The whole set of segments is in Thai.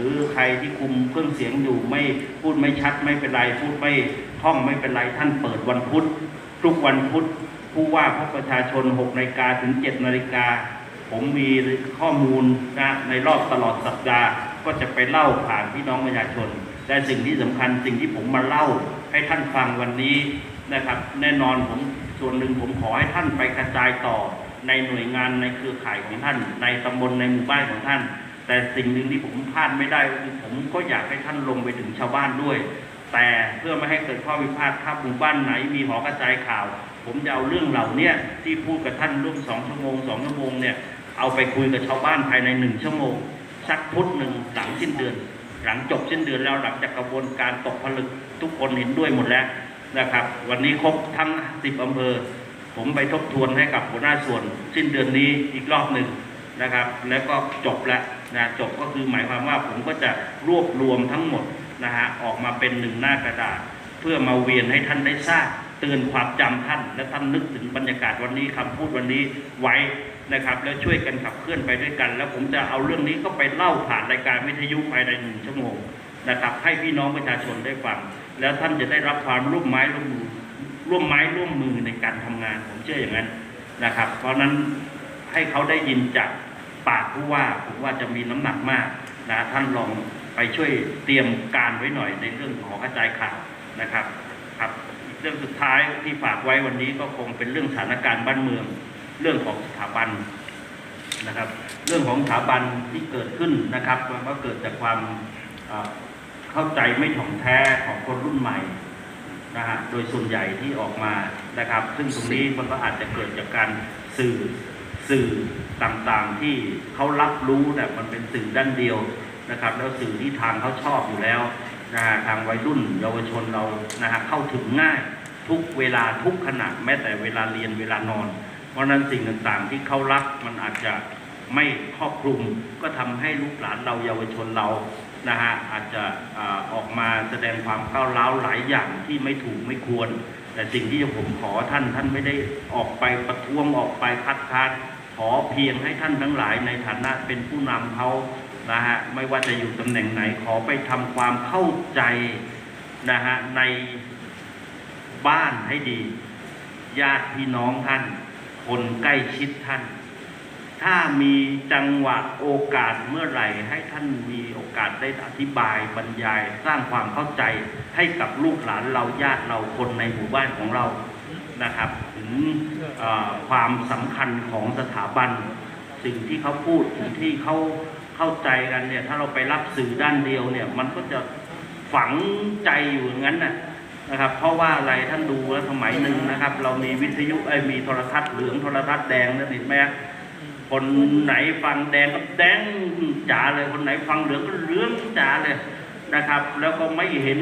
รือใครที่คุมเครื่องเสียงอยู่ไม่พูดไม่ชัดไม่เป็นไรพูดไม่คล่องไม่เป็นไรท่านเปิดวันพุธทุกวันพุธผู้ว่าพบประชาชน6นาฬิกาถึง7นาฬิกาผมมีข้อมูลนะในรอบตลอดสัปดาห์ ก็จะไปเล่าผ่านพี่น้องประชาชนแต่สิ่งที่สำคัญสิ่งที่ผมมาเล่าให้ท่านฟังวันนี้นะครับ แน่นอนผมส่วนหนึ่งผมขอให้ท่านไปกระจายต่อในหน่วยงานในเครือข่ายของท่าน ในตำบลในหมู่บ้านของท่าน แต่สิ่งหนึ่งที่ผมพลาดไม่ได้คือผมก็อยากให้ท่านลงไปถึงชาวบ้านด้วย แต่เพื่อไม่ให้เกิดข้อพิพาทถ้าหมู่บ้านไหนมีหอกระจายข่าว ผมจะเอาเรื่องเหล่าเนี้ยที่พูดกับท่านร่วมสองชั่วโมงสองชั่วโมงเนี่ยเอาไปคุยกับชาวบ้านภายในหนึ่งชั่วโมงสักพุธหนึ่งหลังสิ้นเดือน หลังจบสิ้นเดือนแล้วหลังจากกระบวนการตกผลึกทุกคนเห็นด้วยหมดแล้วนะครับ วันนี้ครบทั้งสิบอำเภอผมไปทบทวนให้กับหัวหน้าส่วน สิ้นเดือนนี้อีกรอบหนึ่ง นะครับ แล้วก็จบแล้วนะจบก็คือหมายความว่าผมก็จะรวบรวมทั้งหมดนะฮะออกมาเป็นหนึ่งหน้ากระดาษ เพื่อมาเวียนให้ท่านได้ทราบเตือนความจำท่าน และท่านนึกถึงบรรยากาศวันนี้คำพูดวันนี้ไว้นะครับ แล้วช่วยกันขับเคลื่อนไปด้วยกัน แล้วผมจะเอาเรื่องนี้ก็ไปเล่าผ่านรายการวิทยุภายในหนึ่งชั่วโมงนะครับ ให้พี่น้องประชาชนได้ฟัง แล้วท่านจะได้รับความร่วมไม้ร่วมมือร่วมไม้ร่วมมือในการทำงาน ผมเชื่ออย่างนั้นนะครับ เพราะนั้นให้เขาได้ยินจาก ปากผู้ว่าผมว่าจะมีน้ำหนักมากนะท่านลองไปช่วยเตรียมการไว้หน่อยในเรื่องของกระจายข่าวนะครับครับเรื่องสุดท้ายที่ฝากไว้วันนี้ก็คงเป็นเรื่องสถานการณ์บ้านเมือง เรื่องของสถาบันนะครับ เรื่องของสถาบันที่เกิดขึ้นนะครับมันก็เกิดจากความเอ่อเข้าใจไม่ถ่องแท้ของคนรุ่นใหม่นะฮะโดยส่วนใหญ่ที่ออกมานะครับ ซึ่งตรงนี้มันก็อาจจะเกิดจากการสื่อสื่อ ต่างๆที่เขารับรู้เนี่ยมันเป็นสื่อด้านเดียวนะครับ แล้วสื่อที่ทางเขาชอบอยู่แล้วนะฮะทางวัยรุ่นเยาวชนเรานะฮะเข้าถึงง่ายทุกเวลาทุกขณะแม้แต่เวลาเรียนเวลานอน เพราะนั้นสิ่งต่างๆที่เขารักมันอาจจะไม่ครอบคลุมก็ทำให้ลูกหลานเราเยาวชนเรานะฮะอาจจะอออกมาแสดงความก้าวร้าวหลายอย่างที่ไม่ถูกไม่ควร แต่สิ่งที่ผมขอท่านท่านไม่ได้ออกไปประท้วงออกไปคัดค้าน ขอเพียงให้ท่านทั้งหลายในฐานะเป็นผู้นำเขานะฮะไม่ว่าจะอยู่ตำแหน่งไหนขอไปทำความเข้าใจนะฮะในบ้านให้ดี ญาติพี่น้องท่าน คนใกล้ชิดท่าน ถ้ามีจังหวะโอกาสเมื่อไหร่ ให้ท่านมีโอกาสได้อธิบายบรรยาย สร้างความเข้าใจให้กับลูกหลานเราญาติเราคนในหมู่บ้านของเรา นะครับ ถึงความสำคัญของสถาบัน สิ่งที่เขาพูดสิ่งที่เขาเข้าใจกันเนี่ย ถ้าเราไปรับสื่อด้านเดียวเนี่ย มันก็จะฝังใจอยู่อย่างนั้นนะนะครับ เพราะว่าอะไรท่านดูแล้วสมัยหนึ่งนะครับ เรามีวิทยุเอ้มีโทรทัศน์เหลืองโทรทัศน์แดงนั่นเห็นไหมคนไหนฟังแดงก็แดงจ๋าเลยคนไหนฟังเหลืองก็เหลืองจ๋าเลย นะครับ แล้วก็ไม่เห็น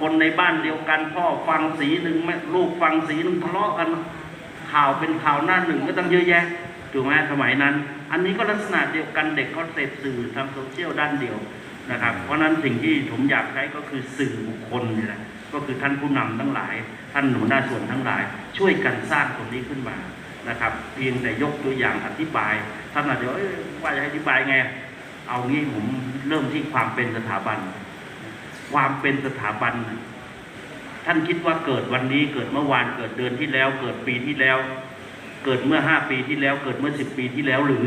คนในบ้านเดียวกันพ่อฟังสีหนึ่งแม่ลูกฟังสีหนึ่งทะเลาะกันข่าวเป็นข่าวหน้าหนึ่งก็ต้องเยอะแยะถูกไหมสมัยนั้น อันนี้ก็ลักษณะเดียวกันเด็กเขาเสพสื่อทางโซเชียลด้านเดียวนะครับ เพราะนั้นสิ่งที่ผมอยากใช้ก็คือสื่อบุคคลนี่แหละก็คือท่านผู้นำทั้งหลาย ท่านหนูหน้าส่วนทั้งหลาย ช่วยกันสร้างตรงนี้ขึ้นมานะครับ เพียงแต่ยกตัวอย่างอธิบายท่านอาจจะว่าเอ้ยว่าจะอธิบายไง เอางี้ผมเริ่มที่ความเป็นสถาบัน ความเป็นสถาบัน ท่านคิดว่าเกิดวันนี้เกิดเมื่อวานเกิดเดือนที่แล้ว เกิดปีที่แล้ว เกิดเมื่อห้าปีที่แล้ว เกิดเมื่อสิบปีที่แล้วหรือ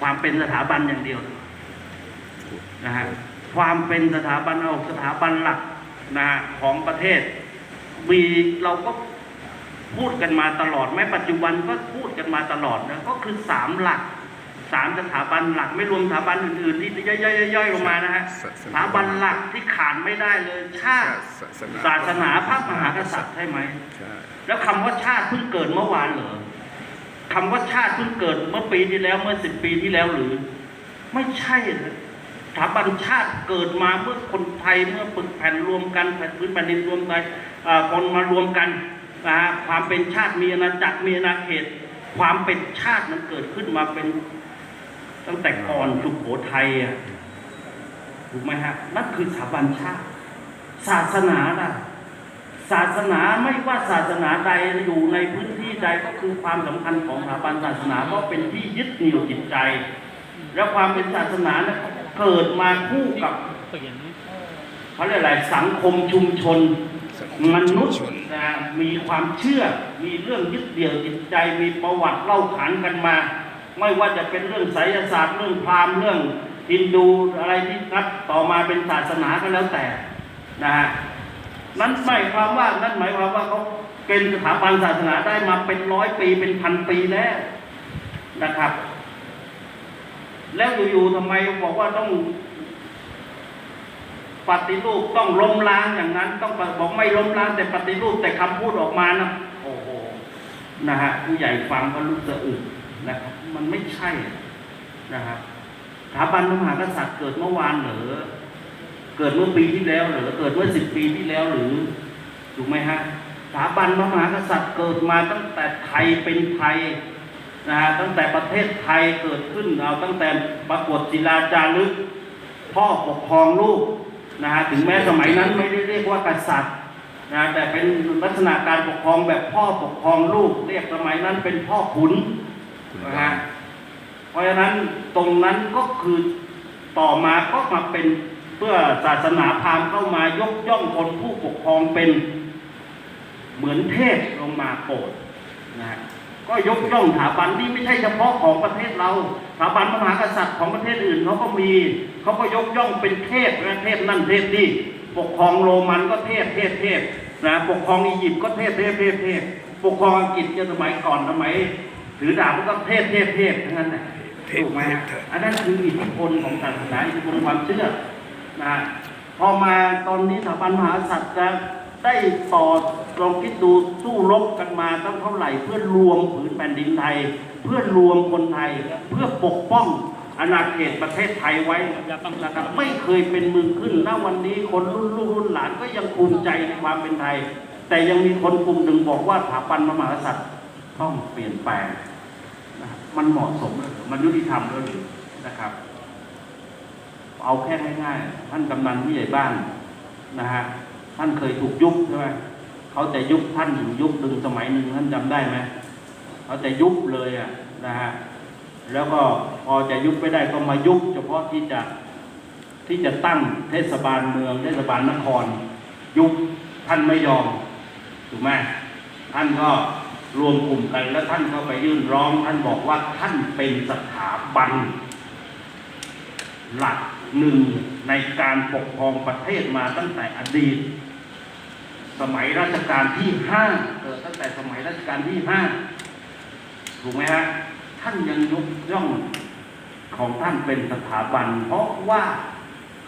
ความเป็นสถาบันอย่างเดียวนะฮะความเป็นสถาบันเอาสถาบันหลักนะฮะของประเทศ มีเราก็พูดกันมาตลอดแม้ปัจจุบันก็พูดกันมาตลอดนะก็คือสามหลัก สามสถาบันหลักไม่รวมสถาบันอื่นๆที่ย่อยๆๆลงมานะฮะสถาบันหลักที่ขาดไม่ได้เลยชาติศาสนาพระมหากษัตริย์ใช่ไหมใช่แล้วคำว่าชาติเพิ่งเกิดเมื่อวานเหรอคำว่าชาติเพิ่งเกิดเมื่อปีที่แล้วเมื่อสิบปีที่แล้วหรือ ไม่ใช่นะสถาบันชาติเกิดมาเมื่อคนไทยเมื่อปึกแผ่นรวมกันแผ่นพื้นแผ่นดินรวมกันอ่าคนมารวมกันนะฮะความเป็นชาติมีอาณาจักรมีอาณาเขต ความเป็นชาติมันเกิดขึ้นมาเป็น ตั้งแต่ก่อนสุโขทัยอะถูกไหมฮะนั่นคือสถาบันชาติศาสนาล่ะ ศาสนาไม่ว่าศาสนาใดอยู่ในพื้นที่ใดก็คือความสำคัญของสถาบันศาสนาเพราะเป็นที่ยึดเหนี่ยวจิตใจ แล้วความเป็นศาสนาเนี่ยเกิดมาคู่กับเปลี่ยนเขาเรียกอะไรสังคมชุมชนมนุษย์นะมีความเชื่อ มีเรื่องยึดเดี่ยวจิตใจ มีประวัติเล่าขานกันมา ไม่ว่าจะเป็นเรื่องไสยศาสตร์เรื่องพราหมณ์เรื่องฮินดูอะไรที่นับต่อมาเป็นศาสนาก็แล้วแต่นะฮะนั้นหมายความว่านั่นหมายความว่าเขาเป็นสถาบันศาสนาได้มาเป็นร้อยปีเป็นพันปีแล้วนะครับ แล้วอยู่ๆทำไมบอกว่าต้องปฏิรูปต้องล้มล้างอย่างนั้น ต้องบอกไม่ล้มล้างแต่ปฏิรูปแต่คำพูดออกมานะโอ้โหนะฮะผู้ใหญ่ฟังก็รู้สึกอึดนะครับ มันไม่ใช่นะครับสถาบันพระมหากษัตริย์เกิดเมื่อวานหรือเกิดเมื่อปีที่แล้วหรือเกิดเมื่อสิบปีที่แล้วหรือถูกไหมฮะสถาบันพระมหากษัตริย์เกิดมาตั้งแต่ไทยเป็นไทยนะฮะตั้งแต่ประเทศไทยเกิดขึ้นเอาตั้งแต่ปรากฏศิลาจารึกพ่อปกครองลูกนะฮะถึงแม้สมัยนั้นไม่ได้เรียกว่ากษัตริย์นะแต่เป็นลักษณะการปกครองแบบพ่อปกครองลูก เรียกสมัยนั้นเป็นพ่อขุน นะฮะเพราะฉะนั้นตรงนั้นก็คือต่อมาก็มาเป็นเพื่อศาสนาพราหมณ์เข้ามายกย่องคนผู้ปกครองเป็นเหมือนเทพลงมาโปรดนะฮะก็ยกย่องสถาบันนี่ไม่ใช่เฉพาะของประเทศเราสถาบันพระมหากษัตริย์ของประเทศอื่นเขาก็มีเขาก็ยกย่องเป็นเทพนะเทพนั่นเทพนี่ปกครองโรมันก็เทพเทพเทพนะปกครองอียิปต์ก็เทพเทพเทพเทพปกครองอังกฤษเนี่ยสมัยก่อนสมัย ถือดาบก็เทพเทพเทพทั้งนั้นแหละเทพถูกไหมฮะเทพอันนั้นคืออิทธิพลของศาสนาอิทธิพลของความเชื่อนะพอมาตอนนี้สถาบันมหากษัตริย์จะได้ต่อลองคิดดูสู้รบกันมาตั้งเท่าไหร่ เพื่อรวมผืนแผ่นดินไทย เพื่อรวมคนไทย เพื่อปกป้องอาณาเขตประเทศไทยไว้นะครับไม่เคยเป็นเมืองขึ้นณวันนี้คนรุ่นลูกรุ่นหลานก็ยังภูมิใจในความเป็นไทย แต่ยังมีคนกลุ่มหนึ่งบอกว่าสถาบันพระมหากษัตริย์ ต้องเปลี่ยนแปลงนะครับมันเหมาะสมหรือมันยุติธรรมหรือนะครับ เอาแค่ง่ายๆท่านกำนันผู้ใหญ่บ้านนะฮะท่านเคยถูกยุบใช่ไหมเขาจะยุบท่านอยู่ยุบหนึ่งสมัยหนึ่งท่านจำได้ไหมเขาจะยุบเลยอะนะฮะแล้วก็พอจะยุบไม่ได้ก็มายุบเฉพาะที่จะที่จะตั้งเทศบาลเมืองเทศบาลนคร ยุบท่านไม่ยอมถูกไหมท่านก็ รวมกลุ่มกันแล้วท่านก็ไปยื่นร้องท่านบอกว่าท่านเป็นสถาบัน หลักหนึ่งในการปกครองประเทศมาตั้งแต่อดีต สมัยรัชกาลที่ห้าเกิดตั้งแต่สมัยรัชกาลที่ห้าถูกไหมฮะท่านยังยกย่องของท่านเป็นสถาบัน เพราะว่า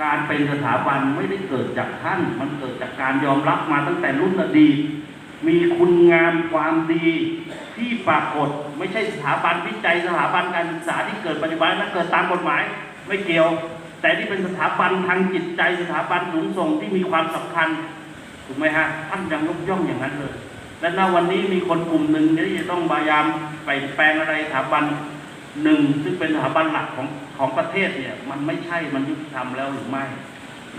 การเป็นสถาบันไม่ได้เกิดจากท่าน มันเกิดจากการยอมรับมาตั้งแต่รุ่นอดีต มีคุณงามความดีที่ปรากฏไม่ใช่สถาบันวิจัยสถาบันการศึกษาที่เกิดปัจจุบันนั้นเกิดตามกฎหมายไม่เกี่ยว แต่ที่เป็นสถาบันทางจิตใจสถาบันสูงส่งที่มีความสำคัญถูกไหมฮะท่านยังยกย่องอย่างนั้นเลย และณวันนี้มีคนกลุ่มหนึ่งที่จะต้องพยายามไปแปลงอะไรสถาบันหนึ่งซึ่งเป็นสถาบันหลักของของประเทศเนี่ยมันไม่ใช่มันยุติธรรมแล้วหรือไม่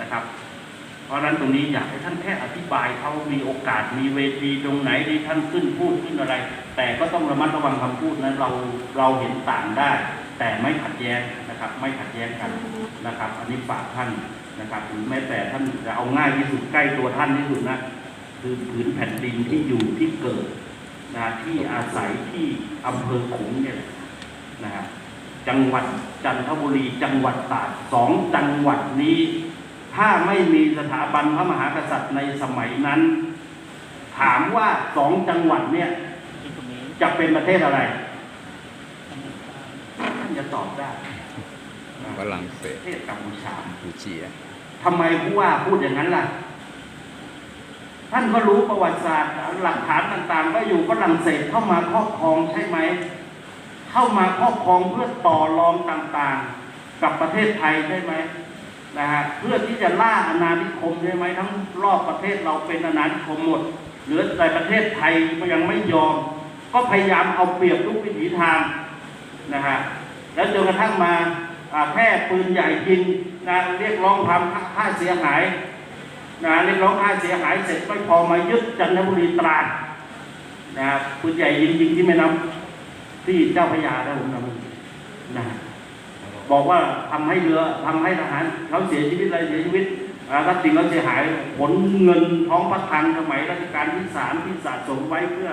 นะครับ ราะนั้นตรงนี้อยากให้ท่านแค่อธิบายเขามีโอกาสมีเวทีตรงไหนที่ท่านขึ้นพูดขึ้นอะไร แต่ก็ต้องระมัดระวังคำพูดนั้นเราเราเห็นต่างได้ แต่ไม่ขัดแย้งนะครับ ไม่ขัดแย้งกันนะครับ อันนี้ฝากท่านนะครับหรือแม้แต่ท่านจะเอาง่ายที่สุดใกล้ตัวท่านที่สุดนะคือผืนแผ่นดินที่อยู่ที่เกิดนะที่อาศัยที่อำเภอขุงเนี่ยแหละนะฮะจังหวัดจันทบุรีจังหวัดตราดสองจังหวัดนี้ ถ้าไม่มีสถาบันพระมหากษัตริย์ในสมัยนั้น ถามว่าสองจังหวัดเนี่ย จะเป็นประเทศอะไรท่านจะตอบได้ฝรั่งเศปสระเทศกัมพูชาบูเชียทำไมผู้ว่าพูดอย่างนั้นล่ะ ท่านก็รู้ประวัติศาสตร์หลักฐานต่างๆก็อยู่ฝรั่งเศสเข้ามาครอบครองใช่ไหม เข้ามาครอบครองเพื่อต่อรองต่างๆ กับประเทศไทยใช่ไหม นะฮะเพื่อที่จะล่าอาณานิคมใช่ไหมทั้งรอบประเทศเราเป็นอาณานิคมหมดเหลือแต่ประเทศไทยก็ยังไม่ยอม ก็พยายามเอาเปรียบทุกวิถีทางนะฮะแล้วจนกระทั่งมาแพร่ปืนใหญ่ยิงนะเรียกร้องความค่าเสียหายนะเรียกร้องค่าเสียหายเสร็จไม่พอมายึดจันทบุรีตราดนะครับปืนใหญ่ยิงยิงที่แม่น้ำที่เจ้าพระยาแล้ผมนะนะ บอกว่าทำให้เรือทำให้ทหารเขาเสียชีวิตอะไรเสียชีวิตรัพย์สินเขาเสียหายผลเงินท้องพระคลังสมัยรัชกาลที่สามที่สะสมไว้เพื่อ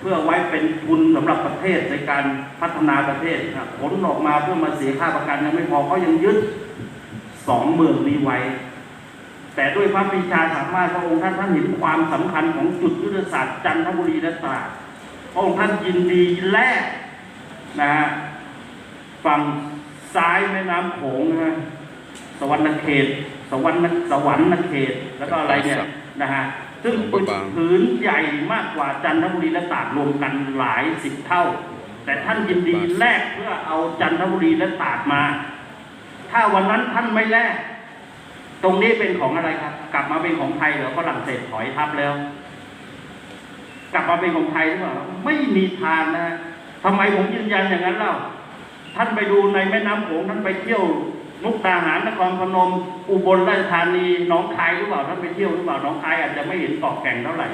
เพื่อไว้เป็นทุนสำหรับประเทศในการพัฒนาประเทศผลออกมาเพื่อมาเสียค่าประกันยังไม่พอเขายังยึดสองเมืองนี้ไว้ แต่ด้วยพระปีชาสามารถพระองค์ท่านท่านเห็นความสำคัญของจุดยุทธศาสตร์จันทบุรีและตราดพระองค์ท่านยินดีแลกนะฮะฝั่ง ซ้ายแม่น้ำโขงนะฮะสวรรณเขต สวรรณสวรรณเขต แล้วก็อะไรเนี่ยนะฮะซึ่งเป็นผืนใหญ่มากกว่าจันทบุรีและตราดรวมกันหลายสิบเท่า แต่ท่านยินดีแลกเพื่อเอาจันทบุรีและตราดมา ถ้าวันนั้นท่านไม่แลกตรงนี้เป็นของอะไรครับ กลับมาเป็นของไทยเหรอฝรั่งเศสถอยทับแล้ว กลับมาเป็นของไทยหรือเปล่าไม่มีทางนะทำไมผมยืนยันอย่างนั้นเล่า ท่านไปดูในแม่น้ำโขงท่านไปเที่ยวมุกดาหารนครพนม อุบลราชธานีหนองคายหรือเปล่าท่านไปเที่ยวหรือเปล่าหนองคายอาจจะไม่เห็นเกาะแก่งเท่าไหร่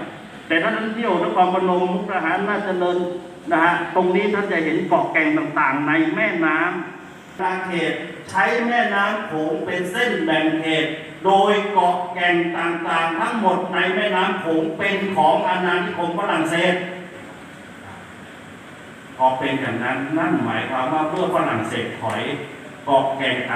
แต่ถ้าท่านเที่ยวนครพนมมุกดาหารน่าจะเนินนะฮะตรงนี้ท่านจะเห็นเกาะแก่งต่างๆ ในแม่น้ำทางเขตใช้แม่น้ำโขงเป็นเส้นแบ่งเขตโดยเกาะแก่งต่างๆ ทั้งหมดในแม่น้ำโขงเป็นของอาณานิคมฝรั่งเศส พอเป็นอย่างนั้นนั่นหมายความว่าเมื่อฝรั่งเศสถอยเกาะแก่งตัน